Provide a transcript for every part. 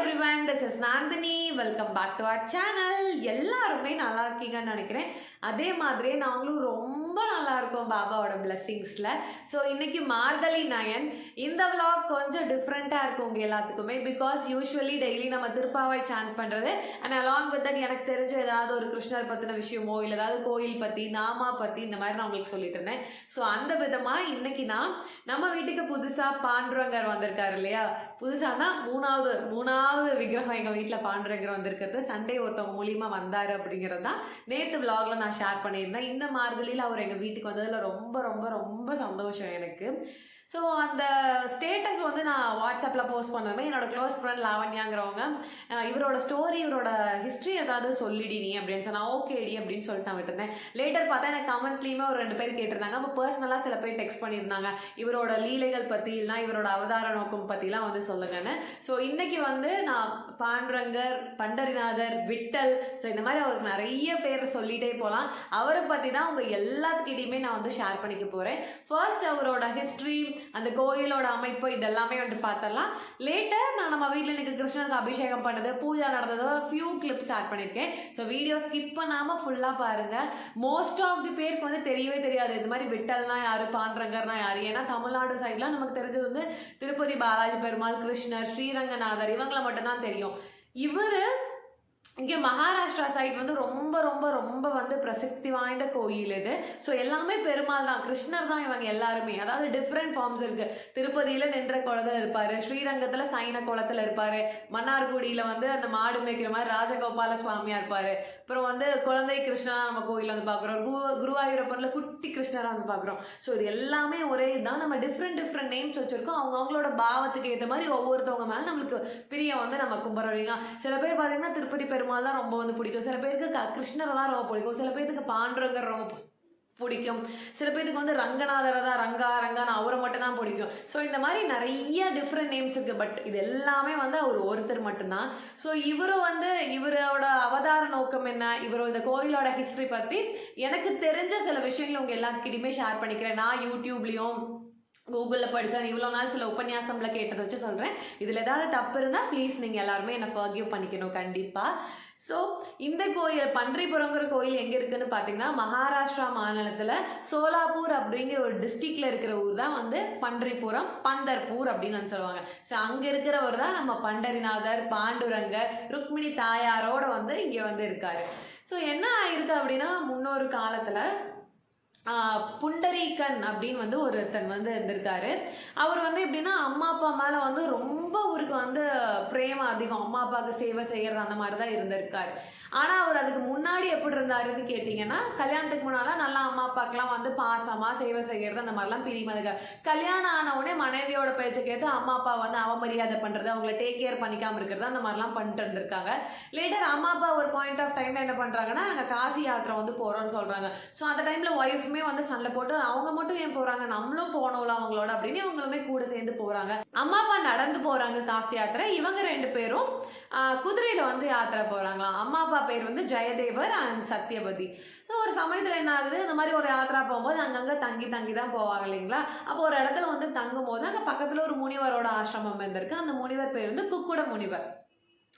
Everyone this is Nandini welcome back to our channel எல்லாருமே நல்லா இருக்கீங்கன்னு நினைக்கிறேன். அதே மாதிரியே நாங்களும் ரொம்ப நல்லா பாபாவோட பிளெஸ்ஸிங்ஸில் ஸோ இன்னைக்கு மார்கழி நயன். இந்த விலாக் கொஞ்சம் டிஃப்ரெண்ட்டாக இருக்கும் உங்கள் எல்லாத்துக்குமே பிகாஸ் யூஸ்வலி டெய்லி நம்ம திருப்பாவை சாண்ட் பண்ணுறது அண்ட் அலாங் வித் தட் எனக்கு தெரிஞ்ச ஏதாவது ஒரு கிருஷ்ணர் பற்றின விஷயமோ இல்லை ஏதாவது கோயில் பற்றி நாமா பற்றி இந்த மாதிரி நான் உங்களுக்கு சொல்லிட்டு இருந்தேன் ஸோ அந்த விதமாக இன்னைக்கு நான் நம்ம வீட்டுக்கு புதுசாக பாண்டுரங்கர் வந்திருக்காரு இல்லையா? புதுசானா மூணாவது மூணாவது விக்கிரகம் எங்கள் வீட்டில் பாண்டுரங்கர் வந்திருக்கிறது. சண்டே ஒருத்தவங்க மூலியமா வந்தார் அப்படிங்கிறது தான் நேற்று விலாகில் நான் ஷேர் பண்ணியிருந்தேன். இந்த மார்கழியில் அவர் எங்கள் வீட்டுக்கு வந்ததில் ரொம்ப ரொம்ப ரொம்ப சந்தோஷம் எனக்கு. ஸோ அந்த ஸ்டேட்டஸ் வந்து நான் வாட்ஸ்அப்பில் போஸ்ட் பண்ணதுமே என்னோட க்ளோஸ் ஃப்ரெண்ட் லாவண்யாங்கிறவங்க இவரோட ஸ்டோரி இவரோட ஹிஸ்ட்ரி ஏதாவது சொல்லிடி நீ அப்படின்னு சொன்னா ஓகேடி அப்படின்னு சொல்லிட்டு நான் விட்டுருந்தேன். லேட்டர் பார்த்தா எனக்கு கமெண்ட்லேயுமே ஒரு ரெண்டு பேர் கேட்டிருந்தாங்க. அப்போ பர்சனலாக சில பேர் டெக்ஸ்ட் பண்ணியிருந்தாங்க. இவரோட லீலைகள் பற்றி இல்லைனா இவரோட அவதார நோக்கம் பற்றிலாம் வந்து சொல்லுங்கன்னு. ஸோ இன்றைக்கி வந்து நான் பாண்டுரங்கர் பண்டரிநாதர் விட்டல் ஸோ இந்த மாதிரி அவருக்கு நிறைய பேர் சொல்லிட்டே போகலாம் அவரை பற்றி தான் உங்கள் எல்லாத்துக்கிட்டையுமே நான் வந்து ஷேர் பண்ணிக்க போகிறேன் ஃபர்ஸ்ட் அவரோட ஹிஸ்ட்ரி அந்த கோயிலோட அமைப்பு இதெல்லாமே வந்து பார்த்தரலாம் லேட்டர் நான் நம்ம வீட்டில் எனக்கு கிருஷ்ணனுக்கு அபிஷேகம் பண்ணது பூஜா நடந்ததோ ஃபியூ கிளிப்ஸ் ஆட் பண்ணியிருக்கேன் ஸோ வீடியோ ஸ்கிப் பண்ணாமல் ஃபுல்லாக பாருங்கள் மோஸ்ட் ஆஃப் தி பேருக்கு வந்து தெரியவே தெரியாது. இது மாதிரி விட்டல்னா யாரு பாண்டரங்கர்னா யார்? ஏன்னா தமிழ்நாடு சைட்லாம் நமக்கு தெரிஞ்சது வந்து திருப்பதி பாலாஜி பெருமாள் கிருஷ்ணர் ஸ்ரீரங்கநாதர் இவங்களை மட்டும்தான் தெரியும். இவர் இங்கே மகாராஷ்டிரா சைட் வந்து ரொம்ப ரொம்ப ரொம்ப வந்து பிரசித்தி வாய்ந்த கோயில் இது. ஸோ எல்லாமே பெருமாள் தான். கிருஷ்ணர் தான் இவங்க எல்லாருமே. அதாவது டிஃப்ரெண்ட் ஃபார்ம்ஸ் இருக்கு. திருப்பதியில் நின்ற குளத்தில் இருப்பார். ஸ்ரீரங்கத்தில் சைன குளத்தில் இருப்பார். மன்னார்குடியில் வந்து அந்த மாடு மேய்க்கிற மாதிரி ராஜகோபால சுவாமியாக இருப்பார். அப்புறம் வந்து குழந்தை கிருஷ்ணா நம்ம கோயில் வந்து பார்க்குறோம். குரு குருவாயூரப்பனில் குட்டி கிருஷ்ணராக வந்து பார்க்குறோம். ஸோ இது எல்லாமே ஒரே இதுதான். நம்ம டிஃப்ரெண்ட் டிஃப்ரெண்ட் நேம்ஸ் வச்சுருக்கோம். அவங்க அவங்களோட பாவத்துக்கு ஏற்ற மாதிரி ஒவ்வொருத்தவங்க மேலே நம்மளுக்கு பிரியம் வந்து நம்ம கும்பிட்றீங்க சில பேர் பார்த்தீங்கன்னா திருப்பதி பெருமாள் தான் ரொம்ப வந்து பிடிக்கும். சில பேருக்கு க கிருஷ்ணரை தான் ரொம்ப பிடிக்கும். சில பேருக்கு பாண்டுரங்கர் ரொம்ப பிடிக்கும். சில பேருக்கு வந்து ரங்கநாதரை தான் ரங்கா ரங்கான்னு அவரை மட்டும் தான் பிடிக்கும். ஸோ இந்த மாதிரி நிறைய டிஃப்ரெண்ட் நேம்ஸ் இருக்குது பட் இது எல்லாமே வந்து அவர் ஒருத்தர் மட்டும்தான். ஸோ இவரும் வந்து இவரோட அவதார நோக்கம் என்ன? இவரோட இந்த கோயிலோட ஹிஸ்ட்ரி பற்றி எனக்கு தெரிஞ்ச சில விஷயங்கள் உங்கள் எல்லாத்துக்கிட்டையுமே ஷேர் பண்ணிக்கிறேன். நான் யூடியூப்லேயும் கூகுளில் படித்தேன் இவ்வளோ நாள் சில உபன்யாசமில் கேட்டதை வச்சு சொல்கிறேன் இதில் ஏதாவது தப்பு இருந்தால் ப்ளீஸ் நீங்கள் எல்லாருமே என்னை ஃபர்கியூ பண்ணிக்கணும் கண்டிப்பாக ஸோ இந்த கோயில் பன்றிபுரங்கிற கோயில் எங்கே இருக்குதுன்னு பார்த்தீங்கன்னா மகாராஷ்டிரா மாநிலத்தில் சோலாப்பூர் அப்படிங்கிற ஒரு டிஸ்ட்ரிக்டில் இருக்கிற ஊர் தான் வந்து பன்றிபுரம் பந்தர்பூர் அப்படின்னு வந்து சொல்லுவாங்க. ஸோ அங்கே இருக்கிறவர் தான் நம்ம பண்டரிநாதர் பாண்டுரங்கர் ருக்மிணி தாயாரோட வந்து இங்கே வந்து இருக்காரு. ஸோ என்ன ஆயிருக்கு அப்படின்னா முன்னொரு காலத்தில் புண்டரீகன் அப்படின்னு வந்து ஒருத்தன் வந்து இருந்திருக்காரு. அவர் வந்து எப்படின்னா அம்மா அப்பா மேலே வந்து ரொம்ப அவருக்கு வந்து பிரேமம் அதிகம். அம்மா அப்பாவுக்கு சேவை செய்கிறது அந்த மாதிரி தான் இருந்திருக்காரு. ஆனால் அவர் அதுக்கு முன்னாடி எப்படி இருந்தாருன்னு கேட்டிங்கன்னா கல்யாணத்துக்கு முன்னால் நல்லா அம்மா அப்பாக்கெல்லாம் வந்து பாசமாக சேவை செய்கிறது அந்த மாதிரிலாம் பிரிமதுங்க கல்யாணம் ஆன உடனே மனைவியோட பேச்சை கேட்டு அம்மா அப்பா வந்து அவமரியாதை பண்ணுறது அவங்கள டேக் கேர் பண்ணிக்காமல் இருக்கிறது அந்த மாதிரிலாம் பண்ணிட்டு இருந்திருக்காங்க. லேட்டர் அம்மா அப்பா ஒரு பாயிண்ட் ஆஃப் டைமில் என்ன பண்ணுறாங்கன்னா நாங்கள் காசி யாத்திரை வந்து போகிறோம்னு சொல்கிறாங்க ஸோ அந்த டைமில் ஒய்ஃபுமே வந்து சண்டை போட்டு அவங்க மட்டும் ஏன் போகிறாங்க நம்மளும் போனோம்ல அவங்களோட அப்படின்னு இவங்களுமே கூட சேர்ந்து போகிறாங்க அம்மா அப்பா நடந்து போகிறாங்க காசி யாத்திரை. இவங்க ரெண்டு பேரும் குதிரையில் வந்து யாத்திரை போகிறாங்களாம் அம்மா அப்பா பேர் வந்து ஜெயதேவர் அண்ட் சத்யபதி ஸோ ஒரு சமயத்தில் என்ன ஆகுது? இந்த மாதிரி ஒரு யாத்திரா போகும்போது அங்கங்கே தங்கி தங்கி தான் போவாங்க இல்லைங்களா? அப்போ ஒரு இடத்துல வந்து தங்கும் போது அங்கே பக்கத்தில் ஒரு முனிவரோட ஆசிரமம் இருந்திருக்கு. அந்த முனிவர் பேர் வந்து குக்குட முனிவர்.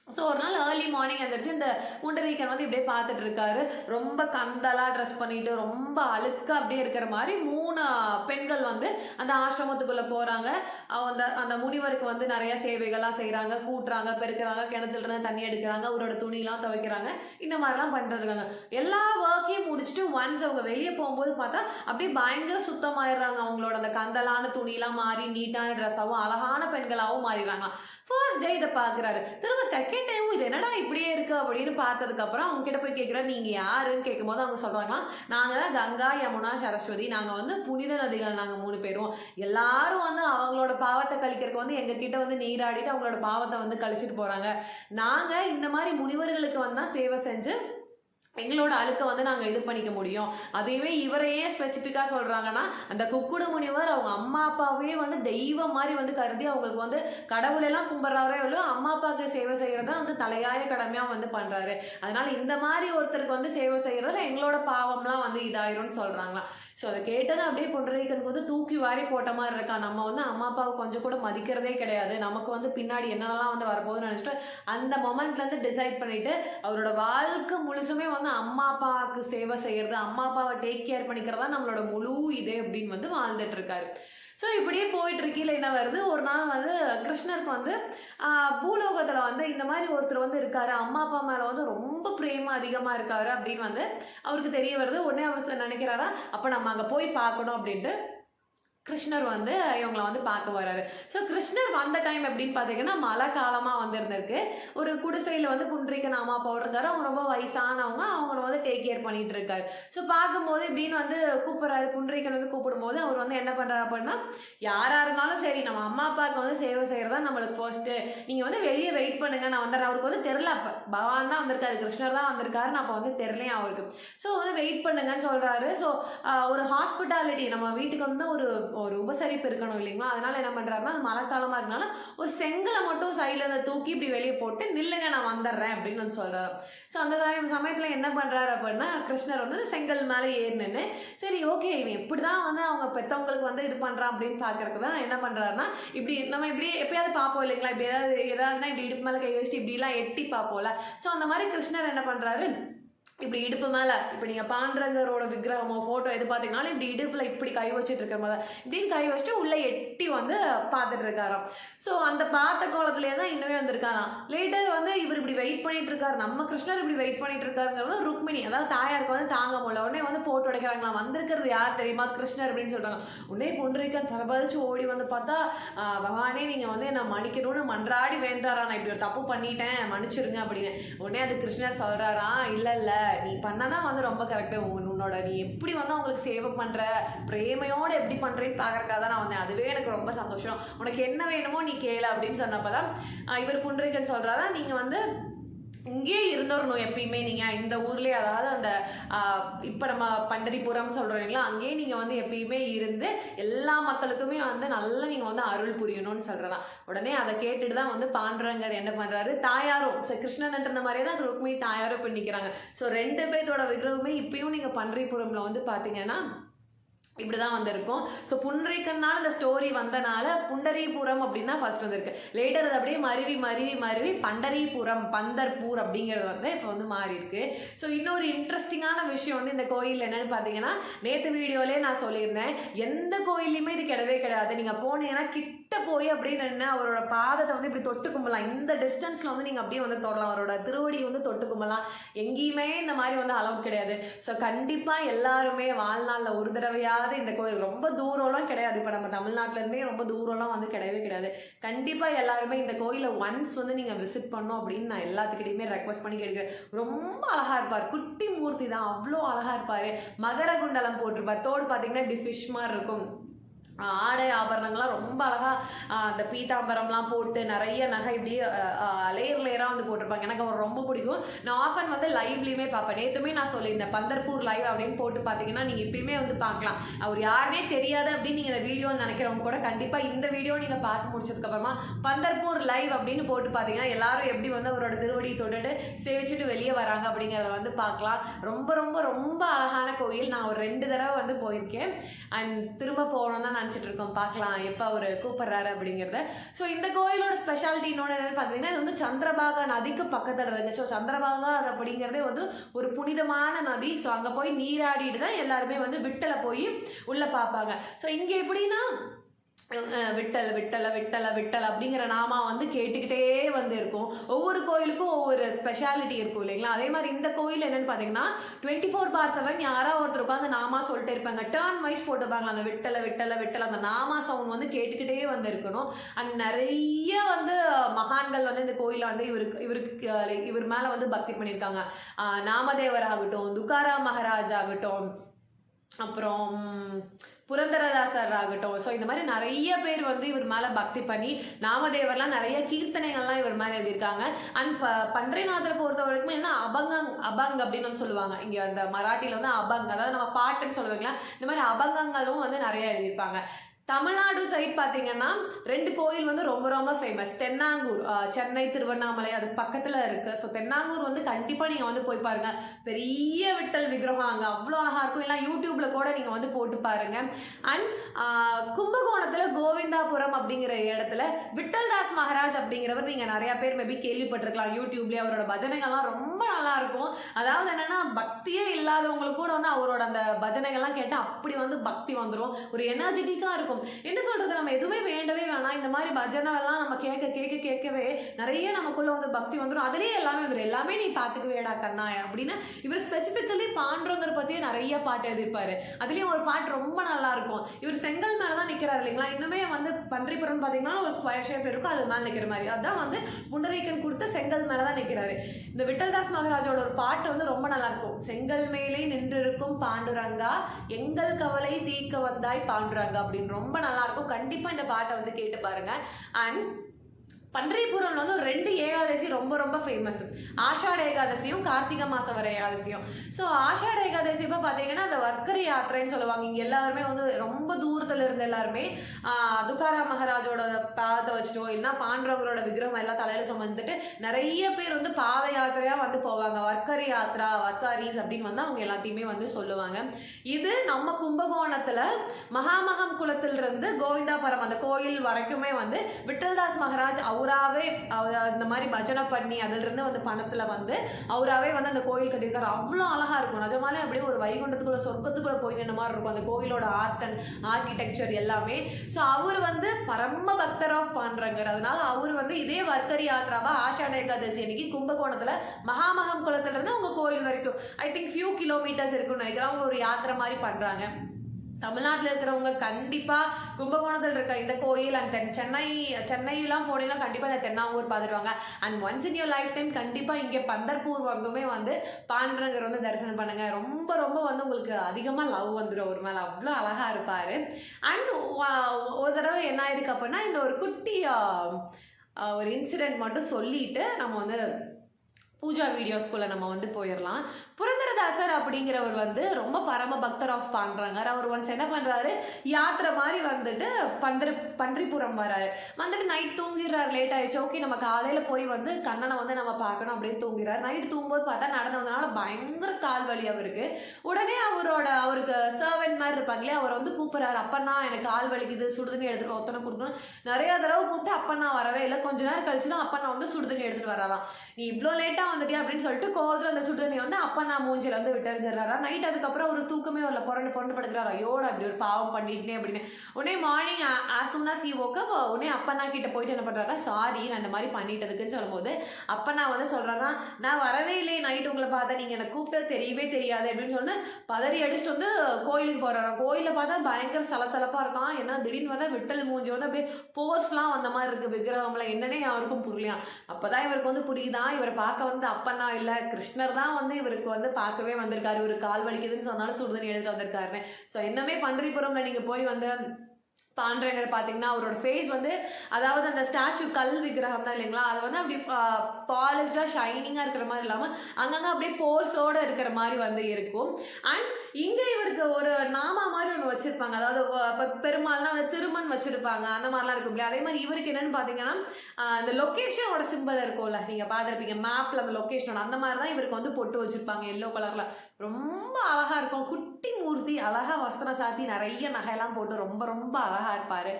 ஸோ ஒரு நாள் ஏர்லி மார்னிங் எழுந்திரிச்சு இந்த புண்டரீகன் வந்து இப்படியே பார்த்துட்டு இருக்காரு. ரொம்ப கந்தலாக ட்ரெஸ் பண்ணிட்டு ரொம்ப அழுக்கா அப்படியே இருக்கிற மாதிரி மூணு பெண்கள் வந்து அந்த ஆசிரமத்துக்குள்ளே போகிறாங்க அந்த அந்த முனிவருக்கு வந்து நிறைய சேவைகள்லாம் செய்கிறாங்க கூட்டுறாங்க பெருக்கிறாங்க கிணத்துலேருந்து தண்ணி எடுக்கிறாங்க அவரோட துணிலாம் துவைக்கிறாங்க. இந்த மாதிரிலாம் பண்ணுறாங்க எல்லா ஒர்க்கையும் முடிச்சுட்டு ஒன்ஸ் அவங்க வெளியே போகும்போது பார்த்தா அப்படியே பயங்கர சுத்தமாயிடுறாங்க. அவங்களோட அந்த கந்தலான துணிலாம் மாறி நீட்டான ட்ரெஸ்ஸாகவும் அழகான பெண்களாகவும் மாறிடுறாங்க. ஃபர்ஸ்ட் டே இதை பார்க்குறாரு. திரும்ப செகண்ட் டைமும் இது என்னடா இப்படியே இருக்கு அப்படின்னு பார்த்ததுக்கப்புறம் அவங்க கிட்ட போய் கேட்குறா நீங்கள் யாருன்னு? கேட்கும்போது அவங்க சொல்கிறாங்கன்னா நாங்கள் தான் கங்கா யமுனா சரஸ்வதி நாங்கள் வந்து புனித நதிகள் நாங்கள் மூணு பேரும். எல்லாரும் வந்து அவங்களோட பாவத்தை கழிக்கிறதுக்கு வந்து எங்கள் கிட்ட வந்து நீராடிட்டு அவங்களோட பாவத்தை வந்து கழிச்சிட்டு போகிறாங்க நாங்கள் இந்த மாதிரி முனிவர்களுக்கு வந்தால் சேவை செஞ்சு எங்களோட அழுக்க வந்து நாங்கள் இது பண்ணிக்க முடியும். அதையுமே இவரையே ஸ்பெசிஃபிக்காக சொல்கிறாங்கன்னா அந்த குக்குடு முனிவர் அவங்க அம்மா அப்பாவே வந்து தெய்வம் மாதிரி வந்து கருதி அவங்களுக்கு வந்து கடவுளெல்லாம் கும்பிட்றாரோ எவ்வளோ அம்மா அப்பாவுக்கு சேவை செய்கிறத வந்து தலையாய கடமையாக வந்து பண்ணுறாரு அதனால் இந்த மாதிரி ஒருத்தருக்கு வந்து சேவை செய்கிறதுல எங்களோட பாவம்லாம் வந்து இதாயிரும்னு சொல்கிறாங்களாம் ஸோ அதை கேட்டோன்னா அப்படியே பொன்றைக்கனுக்கு வந்து தூக்கி வாரி போட்ட மாதிரி இருக்கான் நம்ம வந்து அம்மா அப்பாவை கொஞ்சம் கூட மதிக்கிறதே கிடையாது. நமக்கு வந்து பின்னாடி என்னென்னலாம் வந்து வரப்போகுதுன்னு நினச்சிட்டு அந்த மொமெண்ட்லேருந்து டிசைட் பண்ணிவிட்டு அவரோட வாழ்க்கை முழுசுமே வந்து அம்மா அப்பாவுக்கு சேவை செய்கிறது அம்மா அப்பாவை டேக் கேர் பண்ணிக்கிறதா நம்மளோட முழு இதே அப்படின்னு வந்து வாழ்ந்துட்டு இருக்காரு. ஸோ இப்படியே போயிட்டு இருக்கையில் என்ன வருது? ஒரு நாள் வந்து கிருஷ்ணருக்கு வந்து பூலோகத்தில் வந்து இந்த மாதிரி ஒருத்தர் வந்து இருக்காரு. அம்மா அப்பா மேலே வந்து ரொம்ப பிரேமம் அதிகமாக இருக்காரு அப்படின்னு வந்து அவருக்கு தெரிய வருது. உடனே அவர் நினைக்கிறாரா? அப்போ நம்ம அங்கே போய் பார்க்கணும் அப்படின்ட்டு கிருஷ்ணர் வந்து இவங்களை வந்து பார்க்க வராரு ஸோ கிருஷ்ணர் வந்த டைம் எப்படின்னு பார்த்தீங்கன்னா மழை காலமாக வந்திருந்திருக்கு. ஒரு குடிசையில் வந்து புன்றிக்கன் அம்மா அப்பா இருக்காரு அவங்க ரொம்ப வயசானவங்க அவங்கள வந்து டேக் கேர் பண்ணிட்டு இருக்காரு. ஸோ பார்க்கும்போது இப்படின்னு வந்து கூப்பிட்றாரு. குன்றிக்கன் வந்து கூப்பிடும்போது அவர் வந்து என்ன பண்ணுறாரு அப்படின்னா யாராக இருந்தாலும் சரி நம்ம அம்மா அப்பாவுக்கு வந்து சேவை செய்கிறது தான் நம்மளுக்கு ஃபர்ஸ்ட்டு நீங்கள் வந்து வெளியே வெயிட் பண்ணுங்க நான் வந்துடுறேன் அவருக்கு வந்து தெரில அப்போ பவான் தான் வந்திருக்காரு. கிருஷ்ணர் தான் வந்திருக்காரு நான் அப்போ வந்து தெரிலையும் அவருக்கு. ஸோ வந்து வெயிட் பண்ணுங்கன்னு சொல்கிறாரு ஸோ ஒரு ஹாஸ்பிட்டாலிட்டி நம்ம வீட்டுக்கு வந்து ஒரு ஒரு உபசரிப்பு இருக்கணும் இல்லைங்களா? அதனால என்ன பண்ணுறாருன்னா அது மழை காலமாக இருக்கனால ஒரு செங்கலை மட்டும் சைடில் அதை தூக்கி இப்படி வெளியே போட்டு நில்லுங்க நான் வந்துடுறேன் அப்படின்னு வந்து சொல்கிறாரு ஸோ அந்த சமயம் சமயத்தில் என்ன பண்ணுறாரு அப்படின்னா கிருஷ்ணர் வந்து செங்கல் மேலே ஏறினு சரி ஓகே இவன் இப்படி தான் வந்து அவங்க பெற்றவங்களுக்கு வந்து இது பண்ணுறான் அப்படின்னு பார்க்கறதுக்கு தான் என்ன பண்ணுறாருன்னா இப்படி நம்ம இப்படி எப்பயாவது பார்ப்போம் இல்லைங்களா? இப்படி ஏதாவது ஏதாவதுனா இப்படி இடுப்பு மேலே கை வச்சுட்டு இப்படிலாம் எட்டி பார்ப்போம்ல. ஸோ அந்த மாதிரி கிருஷ்ணர் என்ன பண்ணுறாரு இப்படி இடுப்பு மேலே இப்போ நீங்கள் பாண்டரங்கரோட விக்கிரகமோ ஃபோட்டோ எது பார்த்தீங்கனாலும் இப்படி இடுப்பில் இப்படி கை வச்சுட்டு இருக்கிற மாதிரி இப்படின்னு கை வச்சுட்டு உள்ளே எட்டி வந்து பார்த்துட்டு இருக்காராம். ஸோ அந்த பார்த்த கோலத்திலே தான் இன்னுமே வந்திருக்காராம். லேட்டர் வந்து இவர் இப்படி வெயிட் பண்ணிட்டு இருக்காரு. நம்ம கிருஷ்ணர் இப்படி வெயிட் பண்ணிட்டு இருக்காருங்கிறது ருக்மிணி. அதாவது தாயாருக்கு வந்து தாங்க முடியல உடனே வந்து போட்டு உடைக்கிறாங்களா வந்திருக்கிறது யார் தெரியுமா? கிருஷ்ணர் அப்படின்னு சொல்கிறாங்க உடனே பொன்றிக்கன் தலபதிச்சு ஓடி வந்து பார்த்தா பகவானே நீங்கள் வந்து என்னை மன்னிக்கணும்னு மன்றாடி வேண்டாரா நான் இப்படி ஒரு தப்பு பண்ணிட்டேன். மன்னிச்சிருங்க அப்படின்னு. உடனே அது கிருஷ்ணர் சொல்கிறாரா இல்லை இல்லை. நீ பண்ணனா வந்து ரொம்ப கரெக்டு உன்னோட நீ எப்படி வந்து அவங்களுக்கு சேவை பண்ணுற பிரேமையோடு எப்படி பண்ணுறேன்னு பார்க்கறக்காக தான் நான் வந்தேன். அதுவே எனக்கு ரொம்ப சந்தோஷம். உனக்கு என்ன வேணுமோ நீ கேளு அப்படின்னு சொன்னப்போ தான் இவர் புன்றைகன் சொல்கிறாரா நீங்கள் வந்து இங்கேயே இருந்துடணும் எப்பயுமே நீங்கள் இந்த ஊர்லேயே அதாவது அந்த இப்போ நம்ம பண்டரிபுரம் சொல்கிறீங்களா அங்கேயே நீங்கள் வந்து எப்பயுமே இருந்து எல்லா மக்களுக்குமே வந்து நல்லா நீங்கள் வந்து அருள் புரியணும்னு சொல்கிறலாம் உடனே அதை கேட்டுட்டு தான் வந்து பாண்டரங்கர் என்ன பண்ணுறாரு தாயாரும் கிருஷ்ணன் கிருஷ்ணன்ன்ற மாதிரியே தான் ருக்மிணி தாயாரும் பண்ணிக்கிறாங்க ஸோ ரெண்டு பேர்த்தோட விக்கிரகமே இப்பயும் நீங்கள் பண்டரிபுரமில் வந்து பார்த்தீங்கன்னா இப்படி தான் வந்திருக்கும். ஸோ புன்றைக்கண்ணால் இந்த ஸ்டோரி வந்தனால புண்டரிபுரம் அப்படின்னு தான் ஃபர்ஸ்ட் வந்திருக்கு. லேட்டர் அது அப்படியே மருவி மருவி மருவி பண்டரிபுரம் பந்தர்பூர் அப்படிங்கிறது வந்து இப்போ வந்து மாறி இருக்கு ஸோ இன்னொரு இன்ட்ரெஸ்டிங்கான விஷயம் வந்து இந்த கோயில் என்னன்னு பார்த்தீங்கன்னா நேற்று வீடியோலே நான் சொல்லியிருந்தேன். எந்த கோயிலையுமே இது கிடையவே கிடையாது. நீங்கள் போனீங்கன்னா கிட்ட போய் அப்படியே நின்று அவரோட பாதத்தை வந்து இப்படி தொட்டு கும்பலாம். இந்த டிஸ்டன்ஸில் வந்து நீங்கள் அப்படியே வந்து தொடலாம். அவரோட திருவடி வந்து தொட்டு கும்பலாம். எங்கேயுமே இந்த மாதிரி வந்து அளவு கிடையாது. ஸோ கண்டிப்பாக எல்லாருமே வாழ்நாளில் ஒரு தடவையாவது இந்த கோயில். ரொம்ப தூரம்லாம் கிடையாது. இப்போ நம்ம தமிழ்நாட்டிலேருந்தே ரொம்ப தூரம்லாம் வந்து கிடையவே கிடையாது. கண்டிப்பாக எல்லாருமே இந்த கோயிலை ஒன்ஸ் வந்து நீங்கள் விசிட் பண்ணோம் அப்படின்னு நான் எல்லாத்துக்கிட்டையுமே ரெக்வஸ்ட் பண்ணி கேட்குறேன் ரொம்ப அழகாக இருப்பார். குட்டி மூர்த்தி தான். அவ்வளோ அழகாக இருப்பார். மகர குண்டலம் போட்டிருப்பார். தோடு பார்த்தீங்கன்னா இப்படி ஃபிஷ் மாதிரி இருக்கும். ஆடை ஆபரணங்கள்லாம் ரொம்ப அழகாக அந்த பீதாம்பரம்லாம் போட்டு நிறைய நகை இப்படி லேயர் லேயராக போட்டிருப்பாங்க. எனக்கு அவர் ரொம்ப பிடிக்கும். நான் ஆஃபன் வந்து லைவ்லேயுமே பார்ப்பேன். நேற்றுமே நான் சொல்லியிருந்தேன் பந்தர்பூர் லைவ் அப்படின்னு போட்டு பார்த்தீங்கன்னா நீங்கள் இப்பயுமே வந்து பார்க்கலாம். அவர் யாருனே தெரியாது அப்படின்னு நீங்கள் இந்த வீடியோ நினைக்கிறவங்க கூட கண்டிப்பாக இந்த வீடியோ நீங்கள் பார்த்து முடிச்சதுக்கப்புறமா பந்தர்பூர் லைவ் அப்படின்னு போட்டு பார்த்தீங்கன்னா எல்லாரும் எப்படி வந்து அவரோட திருவடியை தொட்டுட்டு சேவிச்சுட்டு வெளியே வராங்க அப்படிங்கிறத வந்து பார்க்கலாம். ரொம்ப ரொம்ப ரொம்ப அழகான கோயில். நான் ஒரு ரெண்டு தடவை வந்து போயிருக்கேன். அண்ட் திரும்ப போகணும் தான் நினச்சிட்டு இருக்கோம். பார்க்கலாம் எப்போ அவர் கூப்பிட்றாரு அப்படிங்கிறத. ஸோ இந்த கோயிலோட ஸ்பெஷாலிட்டி இன்னொன்று என்னென்னு பார்த்தீங்கன்னா இது வந்து சந்திரபாகா நதிக்கு பக்கத்தில் இருக்குங்க ஸோ சந்திரபாகா அப்படிங்கிறதே வந்து ஒரு புனிதமான நதி. ஸோ அங்கே போய் நீராடிட்டு தான் எல்லாருமே வந்து விட்டலை போய் உள்ளே பார்ப்பாங்க ஸோ இங்கே எப்படின்னா விட்டல் விட்டல விட்டல விட்டல் அப்படிங்கிற நாமா வந்து கேட்டுக்கிட்டே வந்து இருக்கும். ஒவ்வொரு கோயிலுக்கும் ஒவ்வொரு ஸ்பெஷாலிட்டி இருக்கும் இல்லைங்களா? அதே மாதிரி இந்த கோயில் என்னன்னு பார்த்தீங்கன்னா டுவெண்ட்டி ஃபோர் பார் செவன் யாரோ ஒருத்தர் உட்காந்து நாமா சொல்லிட்டு இருப்பாங்க. டேர்ன் வைஸ் போட்டுப்பாங்க அந்த விட்டல விட்டல விட்டல அந்த நாமா சவுண்ட் வந்து கேட்டுக்கிட்டே வந்து இருக்கணும். அண்ட் நிறைய வந்து மகான்கள் வந்து இந்த கோயிலில் வந்து இவருக்கு இவருக்கு இவர் மேலே வந்து பக்தி பண்ணியிருக்காங்க. நாமதேவர் ஆகட்டும் துக்காரா மகாராஜ் ஆகட்டும் அப்புறம் புரந்தரதாசர் ஆகட்டும் ஸோ இந்த மாதிரி நிறைய பேர் வந்து இவர் மேலே பக்தி பண்ணி நாமதேவர்லாம் நிறைய கீர்த்தனைகள்லாம் இவர் மேலே எழுதியிருக்காங்க. அண்ட் ப பன்றைநாதரை பொறுத்த வரைக்கும் என்ன அபங்கங் அபங் அப்படின்னு வந்து சொல்லுவாங்க. இங்கே அந்த மராட்டியில் வந்து அபங் அதாவது நம்ம பாட்டுன்னு சொல்லுவீங்களா? இந்த மாதிரி அபங்கங்களும் வந்து நிறைய எழுதியிருப்பாங்க. தமிழ்நாடு சைட் பார்த்தீங்கன்னா ரெண்டு கோயில் வந்து ரொம்ப ரொம்ப ஃபேமஸ் தென்னாங்கூர் சென்னை திருவண்ணாமலை அது பக்கத்தில் இருக்குது ஸோ தென்னாங்கூர் வந்து கண்டிப்பாக நீங்கள் வந்து போய் பாருங்க. பெரிய விட்டல் விக்கிரகம் அங்கே அவ்வளோ அழகாக இருக்கும். இல்லை யூடியூப்பில் கூட நீங்கள் வந்து போட்டு பாருங்க. அண்ட் கும்பகோணத்தில் கோவிந்தாபுரம் அப்படிங்கிற இடத்துல விட்டல்தாஸ் மகாராஜ் அப்படிங்கிறவர் நீங்கள் நிறையா பேர் மேபி கேள்விப்பட்டிருக்கலாம் யூடியூப்லேயே அவரோட பஜனைகள்லாம் ரொம்ப நல்லா இருக்கும். அதாவது என்னென்னா பக்தியே இல்லாதவங்களுக்கு கூட வந்து அவரோட அந்த பஜனைகள்லாம் கேட்டால் அப்படி வந்து பக்தி வந்துடும் ஒரு எனர்ஜெட்டிக்காக இருக்கும். என்ன சொல்றது? நம்ம எதுவுமே வேண்டவே வேணாம். இந்த மாதிரி பஜனை எல்லாம் நம்ம கேட்க கேட்க கேட்கவே நிறைய நமக்குள்ள வந்து பக்தி வந்துடும் அதுலேயே எல்லாமே வந்துடும் எல்லாமே நீ பார்த்துக்குவேடா கண்ணா அப்படின்னு இவர் ஸ்பெசிஃபிக்கலி பாண்டவங்கர் பற்றியே நிறைய பாட்டு எழுதியிருப்பாரு. அதுலேயும் ஒரு பாட்டு ரொம்ப நல்லா இருக்கும். இவர் செங்கல் மேலே தான் நிற்கிறாரு இல்லைங்களா? இன்னுமே வந்து பன்றிபுரம் பார்த்தீங்கன்னா ஒரு ஸ்கொயர் ஷேப் இருக்கும். அது மேலே நிற்கிற மாதிரி. அதான் வந்து புண்டரீக்கன் கொடுத்த செங்கல் மேலே தான் நிற்கிறாரு இந்த விட்டல்தாஸ் மகாராஜோட ஒரு பாட்டு வந்து ரொம்ப நல்லா இருக்கும். செங்கல் மேலே நின்றிருக்கும் பாண்டுரங்கா எங்கள் கவலை தீர்க்க வந்தாய் பாண்டுரங்கா அப்படின்றோம் ரொம்ப நல்லா இருக்கும் கண்டிப்பாக இந்த பாட்டை வந்து கேட்டு பாருங்க. அண்ட் பன்றைபுரம்ல வந்து ஒரு ரெண்டு ஏகாதசி ரொம்ப ரொம்ப ஃபேமஸ் ஆஷாட ஏகாதசியும் கார்த்திகை மாசம் வர ஏகாதசியும். ஸோ ஆஷாட ஏகாதசி இப்போ பார்த்தீங்கன்னா அந்த வர்க்கரி யாத்திரைன்னு சொல்லுவாங்க. இங்கே எல்லாருமே வந்து ரொம்ப தூரத்தில் இருந்த எல்லாருமே துகாரா துக்காரா மகாராஜோட பாதத்தை வச்சுட்டோ இல்லைன்னா பாண்டவங்களோட விக்கிரகம் எல்லாம் தலையில சுமந்துட்டு நிறைய பேர் வந்து பாத யாத்திரையாக வந்து போவாங்க. வர்க்கரி யாத்ரா வர்க்காரிஸ் அப்படின்னு வந்து அவங்க எல்லாத்தையுமே வந்து சொல்லுவாங்க. இது நம்ம கும்பகோணத்தில் மகாமகம் குளத்திலிருந்து கோவிந்தாபுரம் அந்த கோயில் வரைக்குமே வந்து விட்டல்தாஸ் மகாராஜ் அவராவே அவராகவே இந்த மாதிரி பஜனை பண்ணி அதிலிருந்து வந்து பணத்தில் வந்து அவராகவே வந்து அந்த கோயில் கட்டியிருக்காரு. அவ்வளோ அழகாக இருக்கும். நிஜமாலே அப்படியே ஒரு வைகுண்டத்துக்குள்ள சொர்க்கத்துக்குள்ளே போய் நின்ன மாதிரி இருக்கும். அந்த கோயிலோட ஆர்ட் அண்ட் ஆர்கிடெக்சர் எல்லாமே. ஸோ அவர் வந்து பரம பக்தர் ஆஃப் பாண்டரங்கர். அதனால அவர் வந்து இதே வர்க்கரி யாத்ராவா ஆஷாட ஏகாதசி அன்னைக்கு கும்பகோணத்தில் மகாமகம் குளத்துலேருந்து அவங்க கோயில் வரைக்கும். ஐ திங்க் ஃபியூ கிலோமீட்டர்ஸ் இருக்குன்னு நினைக்கிறேன். அவங்க ஒரு யாத்திரை மாதிரி பண்ணுறாங்க தமிழ்நாட்டில் இருக்கிறவங்க கண்டிப்பாக கும்பகோணத்தில் இருக்க இந்த கோயில் அண்ட் தென் சென்னை சென்னையெல்லாம் போனீங்கன்னா கண்டிப்பாக இந்த தென்னாவூர் பார்த்துருவாங்க. And once in your lifetime கண்டிப்பாக இங்கே பந்தர்பூர் வந்துமே வந்து பாண்டரங்கர் வந்து தரிசனம் பண்ணுங்கள் ரொம்ப ரொம்ப வந்து உங்களுக்கு அதிகமாக லவ் வந்துடும் ஒரு மேலே அவ்வளோ அழகாக இருப்பார். அண்ட் ஒரு தடவை என்ன ஆயிருக்கு அப்படின்னா இந்த ஒரு குட்டி ஒரு இன்சிடெண்ட் மட்டும் சொல்லிட்டு நம்ம வந்து பூஜா வீடியோஸ்குள்ளே நம்ம வந்து போயிடலாம் புரந்தரதாசர் அப்படிங்கிறவர் வந்து ரொம்ப பரம பக்தர் ஆஃப் பண்ணுறாங்க அவர் ஒன்ஸ் என்ன பண்ணுறாரு யாத்திரை மாதிரி வந்துட்டு பந்திரி பன்றிபுரம் வராரு. வந்துட்டு நைட் தூங்கிடுறாரு லேட் ஆயிடுச்சு. ஓகே நம்ம காலையில் போய் வந்து கண்ணனை வந்து நம்ம பார்க்கணும் அப்படின்னு தூங்கிறார். நைட் தூங்கும்போது பார்த்தா நடந்து வந்தனால பயங்கர கால் வலி அவருக்கு. உடனே அவரோட அவருக்கு சர்வெண்ட் மாதிரி இருப்பாங்களே அவர் வந்து கூப்பிட்றாரு. அப்பண்ணா எனக்கு கால் வலிக்குது சுடுதண்ணி எடுத்துட்டு ஒத்தனை கொடுக்கணும் நிறைய தடவை கூப்பிட்டு அப்பண்ணா வரவே இல்லை. கொஞ்ச நேரம் கழிச்சு தான் அப்பண்ணா வந்து சுடுதண்ணி எடுத்துட்டு வராராம் நீ இவ்வளோ லேட்டாக வந்துட்டியா? அப்படின்னு சொல்லிட்டு கோவத்தில் அந்த சுடுதண்ணி வந்து அப்பண்ணா மூஞ்சில வந்து விட்டறிஞ்சிடறாரா? நைட் அதுக்கப்புறம் ஒரு தூக்கமே வரல. புரண்டு புரண்டு படுக்கிறாரா. ஐயோட அப்படி ஒரு பாவம் பண்ணிட்டேன் அப்படின்னு. உடனே மார்னிங் ஆசும்னா சி ஓக்க உடனே அப்பண்ணா கிட்ட போயிட்டு என்ன பண்ணுறாரா சாரி நான் இந்த மாதிரி பண்ணிட்டதுக்குன்னு சொல்லும்போது அப்பண்ணா வந்து சொல்கிறாரா நான் வரவே இல்லை நைட் உங்களை பார்த்தா. நீங்கள் எனக்கு கூப்பிட்டது தெரியவே தெரியாது அப்படின்னு சொன்னு பதறி அடிச்சுட்டு வந்து கோயிலுக்கு போகிறாராம் கோயிலில் பார்த்தா பயங்கர சலசலப்பாக இருக்கான். ஏன்னா திடீர்னு பார்த்தா விட்டல் மூஞ்சி வந்து அப்படியே போஸ்லாம் வந்த மாதிரி இருக்குது விக்கிரகம்ல என்னன்னே யாருக்கும் புரியலையா? அப்போ தான் இவருக்கு வந்து புரியுதா? இவரை பார்க்க வந்து அப்பண்ணா இல்லை. கிருஷ்ணர் தான் வந்து இவருக்கு வந்து பார்க்கவே வந்திருக்காரு. ஒரு கால் வலிக்குதுன்னு சொன்னாலும் சுடுதண்ணி எடுத்துட்டு வந்திருக்காருன்னு. ஸோ இன்னமே பன்றிபுரம்ல நீங்கள் போய் வந்து பாண்டரங்கர் பார்த்தீங்கன்னா அவரோட ஃபேஸ் வந்து அதாவது அந்த ஸ்டாச்சு கல் விக்கிரகம் தான் இல்லைங்களா? அது வந்து அப்படி பாலிஷ்டாக ஷைனிங்காக இருக்கிற மாதிரி இல்லாமல் அங்கங்கே அப்படியே போர்ஸோடு இருக்கிற மாதிரி வந்து இருக்கும். அண்ட் இங்கே இவருக்கு ஒரு நாமா மாதிரி ஒன்று வச்சுருப்பாங்க. அதாவது இப்போ பெருமாள்னா வந்து திருமண் வச்சுருப்பாங்க. அந்த மாதிரிலாம் இருக்கும் இல்லையா? அதே மாதிரி இவருக்கு என்னென்னு பார்த்தீங்கன்னா அந்த லொக்கேஷனோட சிம்பிள் இருக்கும்ல. நீங்கள் பார்த்துருப்பீங்க மேப்பில் அந்த லொக்கேஷனோட அந்த மாதிரி தான் இவருக்கு வந்து பொட்டு வச்சுருப்பாங்க எல்லோ கலரில் ரொம்ப அழகாக இருக்கும். குட்டி மூர்த்தி அழகாக வஸ்திரம் சாத்தி நிறைய நகையெல்லாம் போட்டு ரொம்ப ரொம்ப அழகாக இருப்பார்.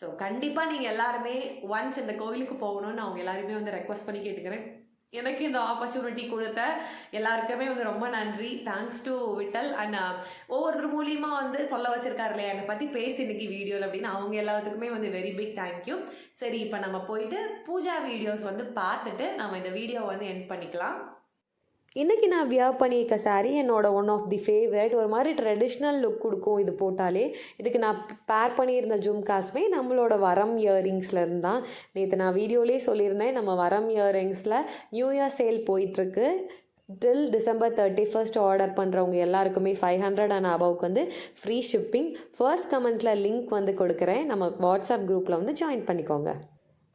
ஸோ கண்டிப்பாக நீங்கள் எல்லாருமே ஒன்ஸ் இந்த கோவிலுக்கு போகணும்னு அவங்க எல்லாருமே வந்து ரெக்வஸ்ட் பண்ணி கேட்டுக்கிறேன். எனக்கு இந்த ஆப்பர்ச்சுனிட்டி கொடுத்த எல்லாருக்குமே வந்து ரொம்ப நன்றி. தேங்க்ஸ் டு விட்டல் அண்ட் ஒவ்வொருத்தர் மூலியமாக வந்து சொல்ல வச்சிருக்காரு இல்லையா? என்னை பற்றி பேசி இன்னைக்கு வீடியோவில் அப்படின்னு அவங்க எல்லாத்துக்குமே வந்து வெரி பிக் தேங்க்யூ சரி இப்போ நம்ம போயிட்டு பூஜா வீடியோஸ் வந்து பார்த்துட்டு நம்ம இந்த வீடியோவை வந்து என் பண்ணிக்கலாம். இன்றைக்கி நான் வியர் பண்ணியிருக்க சாரீ என்னோட ஒன் ஆஃப் தி ஃபேவரட் ஒரு மாதிரி ட்ரெடிஷ்னல் லுக் கொடுக்கும் இது போட்டாலே. இதுக்கு நான் பேர் பண்ணியிருந்த ஜும்காஸ்மே நம்மளோட வரம் இயரிங்ஸ்லேருந்து தான் நேற்று நான் வீடியோலேயே சொல்லியிருந்தேன் நம்ம வரம் இயரிங்ஸில் நியூ இயர் சேல் போயிட்டுருக்கு. Till December thirty first order பண்ணுறவங்க எல்லாருக்குமே ஃபைவ் ஹண்ட்ரட் அண்ட் அபவுக்கு வந்து ஃப்ரீ ஷிப்பிங் ஃபர்ஸ்ட் கமெண்ட்டில் லிங்க் வந்து கொடுக்குறேன். நம்ம வாட்ஸ்அப் குரூப்பில் வந்து ஜாயின் பண்ணிக்கோங்க.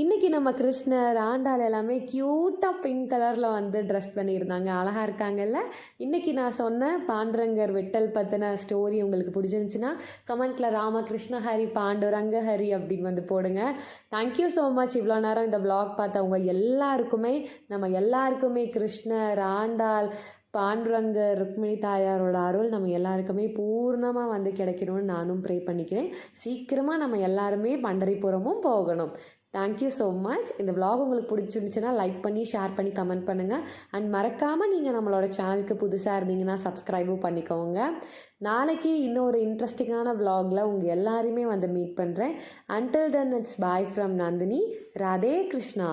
இன்றைக்கி நம்ம கிருஷ்ணர் ஆண்டாள் எல்லாமே க்யூட்டாக பிங்க் கலரில் வந்து ட்ரெஸ் பண்ணியிருந்தாங்க. அழகாக இருக்காங்கல்ல? இன்றைக்கி நான் சொன்ன பாண்டுரங்கர் வெட்டல் பற்றின ஸ்டோரி உங்களுக்கு பிடிச்சிருந்துச்சின்னா கமெண்ட்டில் ராமகிருஷ்ண ஹரி பாண்டுரங்க ஹரி அப்படின்னு வந்து போடுங்க. தேங்க்யூ ஸோ மச் இவ்வளோ நேரம் இந்த ப்ளாக் பார்த்தவங்க எல்லாருக்குமே நம்ம எல்லாருக்குமே கிருஷ்ணர் ஆண்டாள் பாண்டுரங்க ருக்மிணி தாயாரோட அருள் நம்ம எல்லாருக்குமே பூர்ணமாக வந்து கிடைக்கணும்னு நானும் ப்ரே பண்ணிக்கிறேன். சீக்கிரமாக நம்ம எல்லாருமே பண்டரிபுரமும் போகணும். தேங்க்யூ ஸோ மச் இந்த விலாக் உங்களுக்கு பிடிச்சிருந்துச்சுன்னா லைக் பண்ணி ஷேர் பண்ணி கமெண்ட் பண்ணுங்கள் அண்ட் மறக்காமல் நீங்கள் நம்மளோட சேனலுக்கு புதுசாக இருந்தீங்கன்னா சப்ஸ்கிரைபும் பண்ணிக்கோங்க. நாளைக்கு இன்னொரு இன்ட்ரெஸ்டிங்கான விலாகில் உங்கள் எல்லாரையுமே வந்து மீட் பண்ணுறேன் until then it's bye from Nandini Radhe Krishna